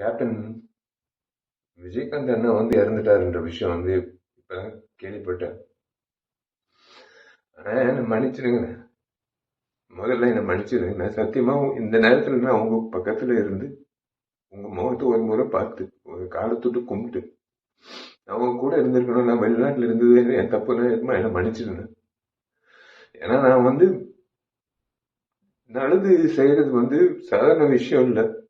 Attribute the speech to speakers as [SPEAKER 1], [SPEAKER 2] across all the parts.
[SPEAKER 1] Captain Vijayakanth அண்ணா வந்து இறந்துட்டாருன்ற விஷயம் வந்து இப்பதான் கேள்விப்பட்டேன். ஆனா என்னை மன்னிச்சிடுங்கண்ணே முதல்ல என்னை மன்னிச்சிடுங்க. நான் சத்தியமா இந்த நேரத்துல நான் உங்க பக்கத்துல இருந்து உங்க முகத்தை ஒரு முறை பார்த்து ஒரு காலத்துட்டு கும்பிட்டு அவங்க கூட இருந்திருக்கணும். நான் வெளிநாட்டுல இருந்தது என் தப்பு இருக்குமா? என்னை மன்னிச்சிடுங்க. ஏன்னா நான் வந்து நல்லது செய்யறது வந்து சாதாரண விஷயம் இல்லை.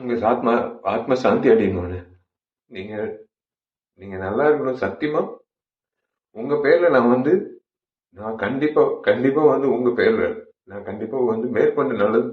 [SPEAKER 1] உங்களுக்கு ஆத்மா ஆத்ம சாந்தி அடையணும்னு. நீங்க நீங்க நல்லா இருக்கணும் சத்தியமா? உங்க பேர்ல நான் வந்து நான் கண்டிப்பா கண்டிப்பா வந்து உங்க பேர்ல நான் கண்டிப்பா வந்து மேற்கொண்டு நல்லது